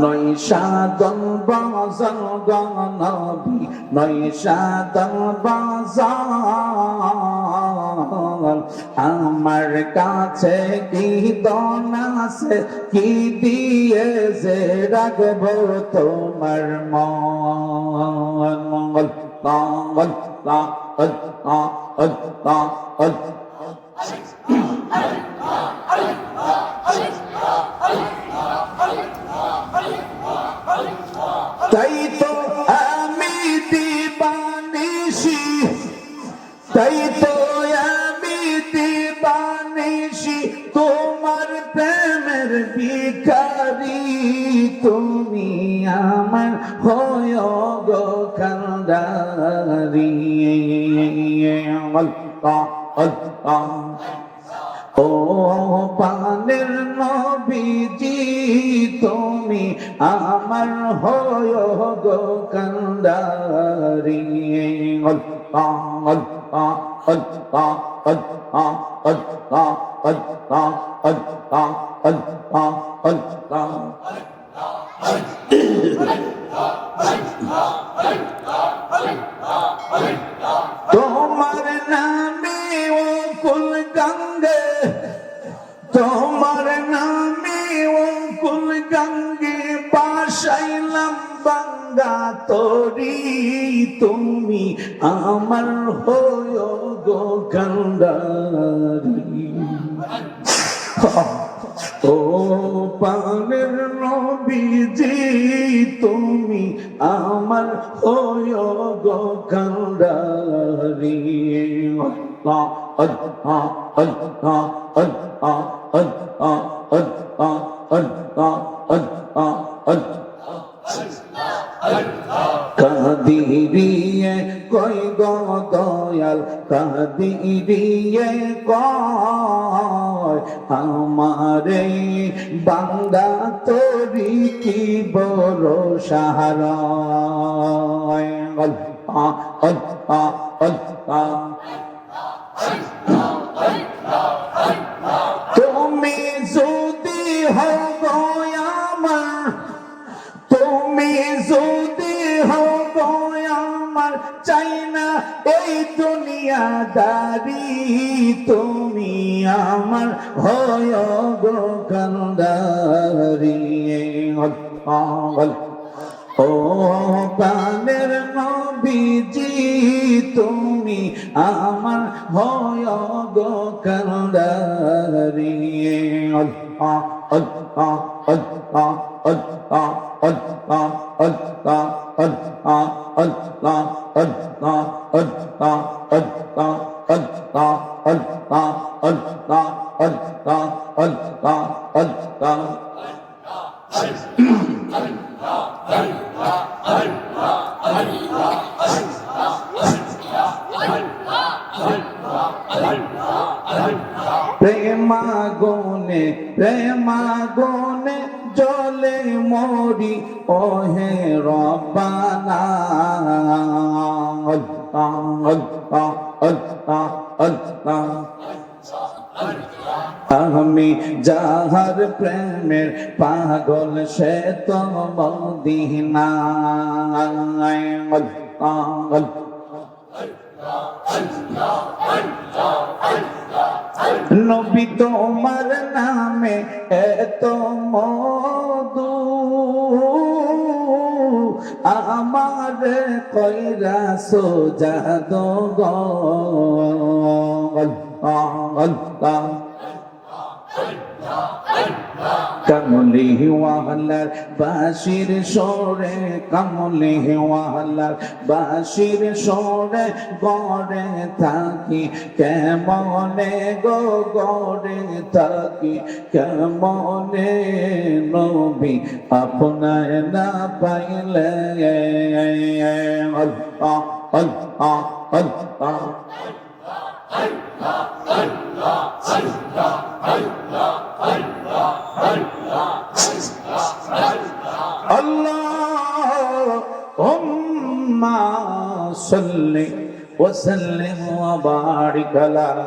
নৈশাদন বাজার গানবি নৈশাদন বাজার আমার কাছে কি দন আছে, কি দিয়ে যে রাখব তোমার মন? মঙ্গল মঙ্গল আল্লাহ আল্লাহ আল্লাহ ভিখারি তুমি আমার হয় গো কান্দারি। ও পানের নবীজি, তুমি আমার হয় গো কান্দারি। আল্লাহ তোমার নামে ও কুল গঙ্গে, তোমার নামে ও কুল গঙ্গে বাসাইলাম বাঙ্গা তরি। তুমি আমার হয়ো গো গঙ্গারি। ও পানের নবীজি, তুমি আমার হয় গো কান্দারি আল্লাহ আল্লাহ আল্লাহ আল্লাহ আল্লাহ আল্লাহ আল্লাহ আল্লাহ আল্লাহ কাদিরিয়ে কই গো দয়াল কাদিরিয়ে কয় আমারে বান্দা তোরি কি বড় সাহারা আল্লাহ তুমি যদি আমার, তুমি যদি আমার এই দুনিয়াদারি তুমি আমার হয় গো কান্দারি। ও প্রাণের নবীজি, তুমি আমার হয় গো কান্দারি। আল্লাহ আল্লাহ আল্লাহ আল্লাহ আল্লাহ আল্লাহ আল্লাহ প্রেমাগুনে প্রেমাগুনে জলে মরি ওহে রব্বানা। আমি যাহার প্রেমের পাগল সে তো মদিনা। নবী তোমার নামে এত মধু। আমার কইরা আল্লাহ আল্লাহ কমলি ওয়ালার বাসির সরে কমলি ওয়ালার বাসির সরে গড়ে থাকি কেমনে গো গড়ে থাকি কেমনে নবী আপনায় না পাইলে আল্লাহ আল্লাহ আল্লাহ اللهم صل وسلم وبارك على